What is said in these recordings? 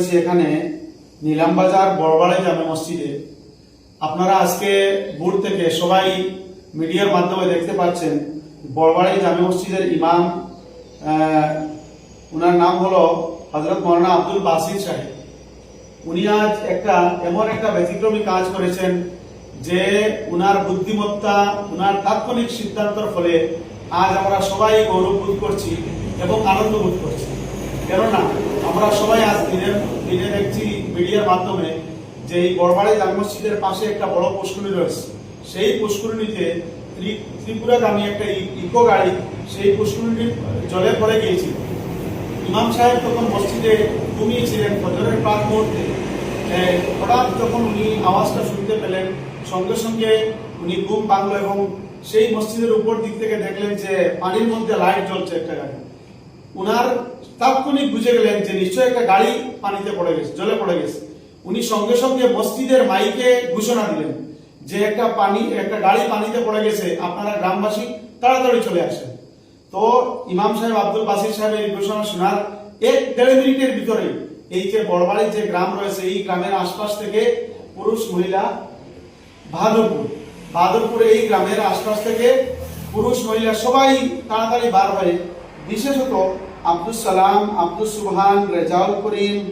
হয়েছি এখানে নিলামবাজার বড়বাড়াই জামে মসজিদে। আপনারা আজকে ভোর থেকে সবাই মিডিয়ার মাধ্যমে দেখতে পাচ্ছেন, বড়বাড়াই জামে মসজিদের ইমাম ওনার নাম হলো হজরত মৌলানা আব্দুল বাসির সাহেব। উনি আজ একটা, এমন একটা ব্যতিক্রমী কাজ করেছেন যে উনার বুদ্ধিমত্তা, উনার তাৎক্ষণিক সিদ্ধান্তর ফলে আজ আমরা সবাই গৌরব বোধ করছি এবং আনন্দ বোধ করছি। কেননা, আমরা সবাই আজ দিনের দিনে দেখছি মিডিয়ার মাধ্যমে যে এই বড়বাড়ি জামে মসজিদের পাশে একটা বড় পুষ্করিণী রয়েছে, সেই পুষ্করিণীতে ত্রি- ত্রিপুরাগামী একটা ইকো গাড়ি সেই পুষ্করিণীর জলে পড়ে গিয়েছিল। ইমাম সাহেব তখন মসজিদে ঘুমিয়েছিলেন, ফজরের প্রাক মুহূর্তে। হঠাৎ যখন উনি আওয়াজটা শুনতে পেলেন, সঙ্গে সঙ্গে উনি ঘুম ভাঙলো এবং সেই মসজিদের উপর দিক থেকে দেখলেন যে পানির মধ্যে লাইট জ্বলছে একটা গাড়ি। উনার তাৎক্ষণিক বুঝে গেলেন যে নিশ্চয়ই একটা গাড়ি পানিতে পড়ে গেছে, জলে পড়ে গেছে। উনি সঙ্গে সঙ্গে মসজিদের মাইকে ঘোষণা দিলেন যে একটা পানি, একটা গাড়ি পানিতে পড়ে গেছে, আপনারা গ্রামবাসী তাড়াতাড়ি চলে আসেন। তো ইমাম সাহেব আব্দুল বাসির সাহেবের ঘোষণা শোনার এক দেড় মিনিটের ভিতরে এই যে বড়বাড়ির যে গ্রাম রয়েছে, এই গ্রামের আশপাশ থেকে পুরুষ, মহিলা, বাহাদুরপুর বাহাদুরপুর এই গ্রামের আশপাশ থেকে পুরুষ, মহিলা সবাই তাড়াতাড়ি বার হয়ে, বিশেষত আব্দুল সালাম আব্দুল সুবহান, রেজাউল করিম,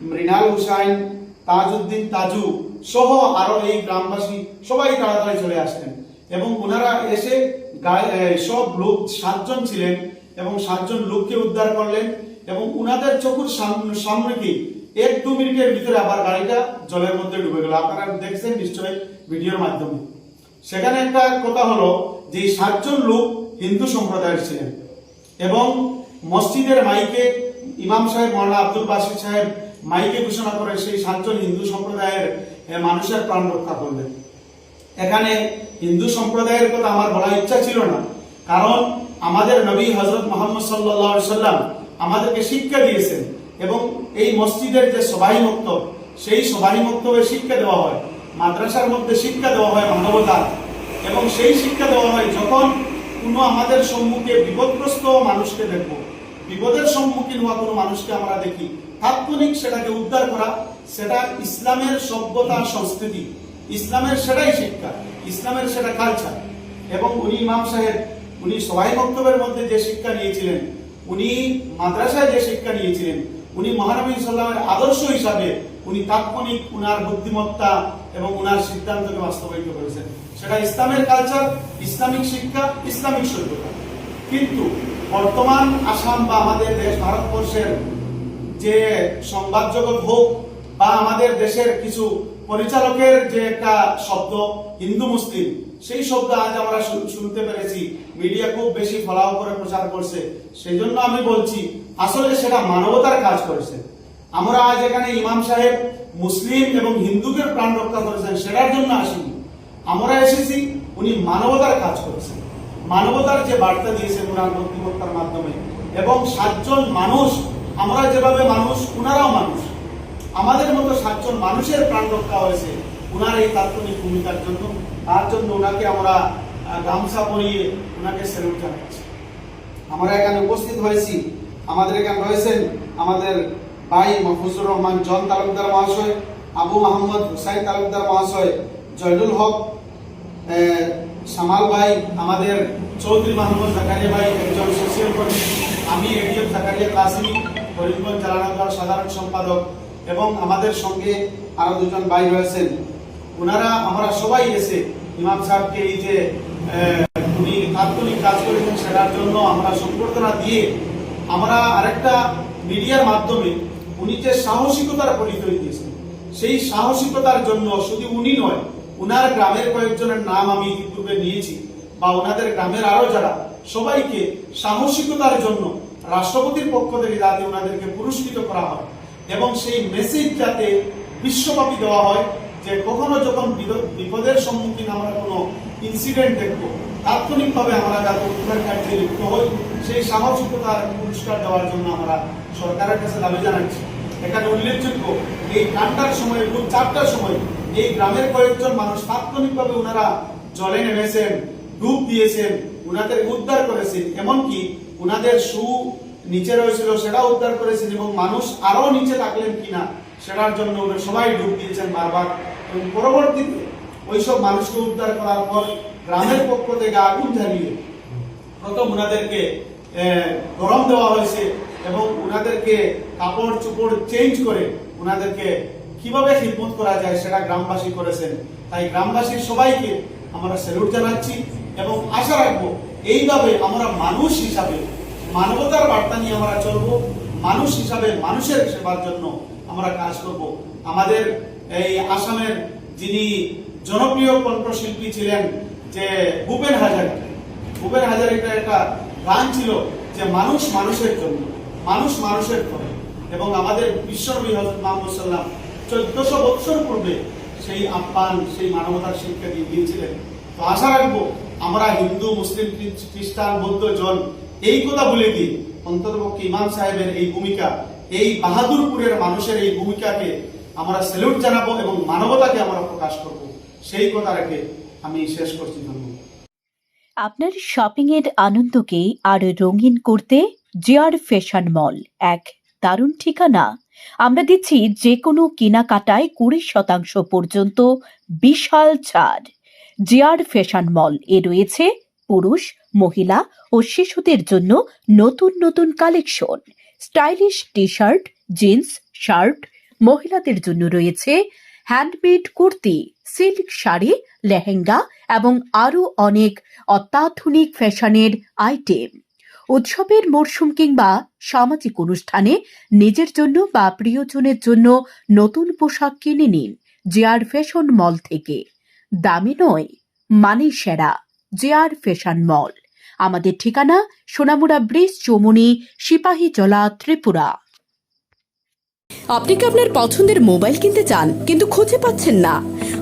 মৃণাল হুসাইন, তাজউদ্দিন তাজু সহ আরও এই গ্রামবাসী সবাই তাড়াতাড়ি চলে আসলেন এবং ওনারা এসে সব লোক সাতজন ছিলেন এবং সাতজন লোককে উদ্ধার করলেন এবং উনাদের চোখের সাম- সামনে এক দু মিনিটের ভিতরে আবার গাড়িটা জলের মধ্যে ডুবে গেল। আপনারা দেখছেন নিশ্চয়ই ভিডিওর মাধ্যমে। সেখানে একটা কথা হলো যে সাতজন লোক হিন্দু সম্প্রদায়ের ছিলেন এবং মসজিদের মাইকে ইমাম সাহেব মৌলানা আব্দুল বাসির সাহেব মাইকে ঘোষণা করে সেই সাতজন হিন্দু সম্প্রদায়ের মানুষের প্রাণ রক্ষা করলেন। এখানে হিন্দু সম্প্রদায়ের কথা আমার বলার ইচ্ছা ছিল না। কারণ আমাদের নবী হজরত মোহাম্মদ সাল্লাহ সাল্লাম আমাদেরকে শিক্ষা দিয়েছেন এবং এই মসজিদের যে সবাই মক্তব সেই সবাই মক্তবে শিক্ষা দেওয়া হয়। মাদ্রাসার মধ্যে শিক্ষা দেওয়া হয় মানবতার। এবং সেই শিক্ষা দেওয়া হয় যখন কোনো আমাদের সম্মুখে বিপদগ্রস্ত মানুষকে দেখব। বিপদের সম্মুখীন হওয়া কোনো মানুষকে আমরা দেখি। তাৎক্ষণিক সেটাকে উদ্ধার করা, সেটা ইসলামের সভ্যতা সংস্কৃতি। ইসলামের সেটাই শিক্ষা, ইসলামের সেটা কালচার এবং উনি ইমাম সাহেব, উনি সবাই বক্তব্যের মধ্যে যে শিক্ষা নিয়েছিলেন, উনি মাদ্রাসায় যে শিক্ষা নিয়েছিলেন, উনি মহানবী সাল্লামের আদর্শ হিসাবে উনি তাৎক্ষণিক উনার বুদ্ধিমত্তা এবং উনার সিদ্ধান্তকে বাস্তবায়িত করেছেন। সেটা ইসলামের কালচার ইসলামিক শিক্ষা, ইসলামিক সভ্যতা। কিন্তু বর্তমান আসাম বা আমাদের দেশ, ভারতবর্ষের যে সংবাদ জগৎ হোক বা আমাদের দেশের কিছু পরিচালকের যে একটা শব্দ, হিন্দু, মুসলিম, সেই শব্দ আজ আমরা শুনতে পেরেছি। মিডিয়া খুব বেশি ফলাও করে প্রচার করছে। সেই জন্য আমি বলছি, আসলে সেটা মানবতার কাজ করেছে। আমরা আজ এখানে ইমাম সাহেব মুসলিম এবং হিন্দুকে প্রাণ রক্ষা করেছেন, সেটার জন্য আসিনি। আমরা এসেছি, উনি মানবতার কাজ করেছেন। মানবতার যে বার্তা দিয়েছেন ওনার বুদ্ধিমত্তার মাধ্যমে, এবং সাতজন মানুষ, আমরা যেভাবে মানুষ ওনারাও মানুষ। আমাদের মতো সাতজন মানুষের প্রাণ রক্ষা হয়েছে ওনার এই তাৎক্ষণিক ভূমিকার জন্য। তার জন্য ওনাকে আমরা গামছা পরিয়ে ওনাকে সেলুট জানাচ্ছি। আমরা এখানে উপস্থিত হয়েছি। আমাদের এখানে রয়েছেন আমাদের ভাই মফুজুর রহমান জন তালুকদার মহাশয়, আবু মাহমদ হুসাইন তালুকদার মহাশয়, জয়নুল হক সামাল ভাই, আমাদের চৌধুরী মাহমুদ জাকারিয়া ভাই একজন সোশিয়াল কর্মী আমি এডিএম জাকারিয়া কাসিমি করিমগঞ্জ জালানগর সাধারণ সম্পাদক এবং আমাদের সঙ্গে আরও দুজন ভাই রয়েছেন। ওনারা আমরা সবাই এসে ইমাম সাহেবকে এই যে উনি তাৎক্ষণিক কাজ করেছেন সেটার জন্য আমরা সম্বর্ধনা দিয়ে আমরা আরেকটা মিডিয়ার মাধ্যমে উনি যে সাহসিকতার পরিচয় দিয়েছেন, সেই সাহসিকতার জন্য শুধু উনি নয় উনার গ্রামের কয়েকজনের নাম আমি ইতিপূর্বে নিয়েছি, বা ওনাদের গ্রামের আরও যারা, সবাইকে সাহসিকতার জন্য রাষ্ট্রপতির পক্ষ থেকে যাতে ওনাদেরকে পুরস্কৃত করা হয়, এবং সেই মেসেজ যাতে বিশ্বব্যাপী দেওয়া হয় যে কখনো যখন বিপদের সম্মুখীন আমরা কোনো ইনসিডেন্ট দেখব, তাৎক্ষণিকভাবে আমরা যাতে উদ্ধার কার্যে লিপ্ত হই, সেই সাহসিকতার পুরস্কার দেওয়ার জন্য আমরা সরকারের কাছে দাবি জানাচ্ছি। এখানে উল্লেখযোগ্য, এই ঠান্ডার সময় ভোর চারটার সময় এই গ্রামের কয়েকজন মানুষ তাৎক্ষণিকভাবে ওনারা জলে নেমেছেন, ডুব দিয়েছেন ওনাদের উদ্ধার করেছেন। এমনকি ওনাদের সু নিচে রয়েছিল, সেটাও উদ্ধার করেছেন এবং মানুষ আরও নিচে থাকলেন কিনা, সেটার জন্য ওরা সবাই ডুব দিয়েছেন বারবার। এবং পরবর্তীতে ওইসব মানুষকে উদ্ধার করার পর গ্রামের পক্ষ থেকে আগুন জ্বালিয়ে প্রথম ওনাদেরকে গরম দেওয়া হয়েছে এবং ওনাদেরকে কাপড় চোপড় চেঞ্জ করে ওনাদেরকে কীভাবে খিদমত করা যায় সেটা গ্রামবাসী করেছেন। তাই গ্রামবাসীর সবাইকে আমরা স্যালুট জানাচ্ছি এবং আশা রাখব এইভাবে আমরা মানুষ হিসাবে, মানবতার বার্তা নিয়ে আমরা চলবো, মানুষ হিসাবে মানুষের সেবার জন্য আমরা কাজ করব। আমাদের এই আসামের যিনি জনপ্রিয় কণ্ঠশিল্পী ছিলেন যে ভূপেন হাজারিকা ভূপেন হাজারিকার একটা গান ছিল যে মানুষ মানুষের জন্য, মানুষ মানুষের করে এবং আমাদের বিশ্বনবী হজরত মাহমুদ সাল্লাম চোদ্দশো বৎসর পূর্বে সেই আহ্বান সেই মানবতার শিক্ষা দিয়ে দিয়েছিলেন। তো আশা রাখব, আমরা হিন্দু, মুসলিম খ্রিস্টান, বৌদ্ধ, জন, এই কথা বলে দিই অন্ততপক্ষে ইমাম সাহেবের এই ভূমিকা, এই বাহাদুরপুরের মানুষের এই ভূমিকাকে আমরা স্যালুট জানাব এবং মানবতাকে আমরা প্রকাশ করব। সেই কথা রেখে আমি শেষ করছি, ধন্যবাদ। আপনার শপিং এর আনন্দকে আরও রঙিন করতে জিআর ফ্যাশন মল এক দারুণ ঠিকানা। আমরা দিচ্ছি যে কোনো কেনাকাটায় কুড়ি শতাংশ পর্যন্ত বিশাল ছাড়। জিয়ার ফ্যাশন মল এ রয়েছে পুরুষ, মহিলা ও শিশুদের জন্য নতুন নতুন collection. Stylish T shirt jeans, shirt, মহিলাদের জন্য রয়েছে হ্যান্ডমেড কুর্তি, সিল্ক শাড়ি, লেহেঙ্গা এবং আরও অনেক অত্যাধুনিক ফ্যাশনের আইটেম। উৎসবের মরশুম কিংবা সামাজিক অনুষ্ঠানে নিজের জন্য বা প্রিয়জনের জন্য নতুন পোশাক কিনে নিন জেআর ফ্যাশন মল থেকে। দামি নয় মানে সেরা জেআর ফ্যাশন মল। আমাদের ঠিকানা সোনামুড়া ব্রিজ চৌমনি, সিপাহী জলা, ত্রিপুরা। আপনি কি আপনার পছন্দের মোবাইল কিনতে চান, কিন্তু খুঁজে পাচ্ছেন না?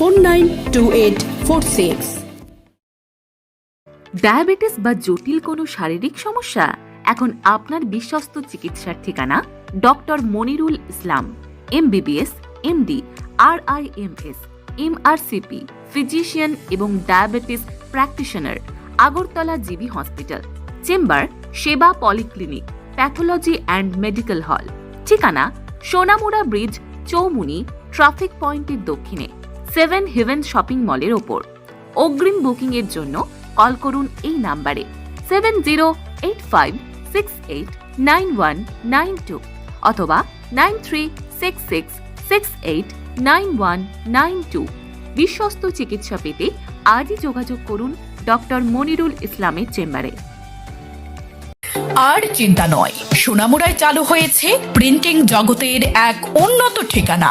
four nine two eight four six diabetes বা জটিল কোনো শারীরিক সমস্যা? এখন আপনার বিশ্বস্ত চিকিৎসার ঠিকানা doctor Monirul Islam, MBBS, MD R I M S MRCP, physician এবং diabetes practitioner, Agartala GB hospital, chamber, Seba polyclinic, pathology and medical hall. ঠিকানা সোনামুড়া ব্রিজ, চৌমুনি, ট্রাফিক পয়েন্টের দক্ষিণে। সেভেন হেভেন শপিং মলের ওপর। অগ্রিম বুকিং এর জন্য কল করুন এই নাম্বারে seven zero eight five six eight nine one nine two অথবা nine three six six six eight nine one nine two. বিশ্বস্ত চিকিৎসা পেতে আজই যোগাযোগ করুন ডক্টর মনিরুল ইসলামের চেম্বারে। আর চিন্তা নয় সোনামুড়ায় চালু হয়েছে প্রিন্টিং জগতের এক উন্নত ঠিকানা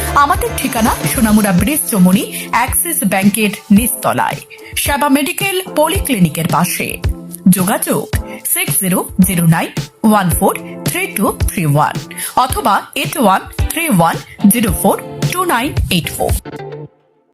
আমাদের ঠিকানা সোনামুড়া ব্রিজ চমুনি, অ্যাক্সিস ব্যাংকের নিচতলায়। সেবা মেডিকেল পলিক্লিনিকের পাশে। যোগাযোগ six zero zero nine one four three two three one অথবা eight one three one zero four two nine eight four.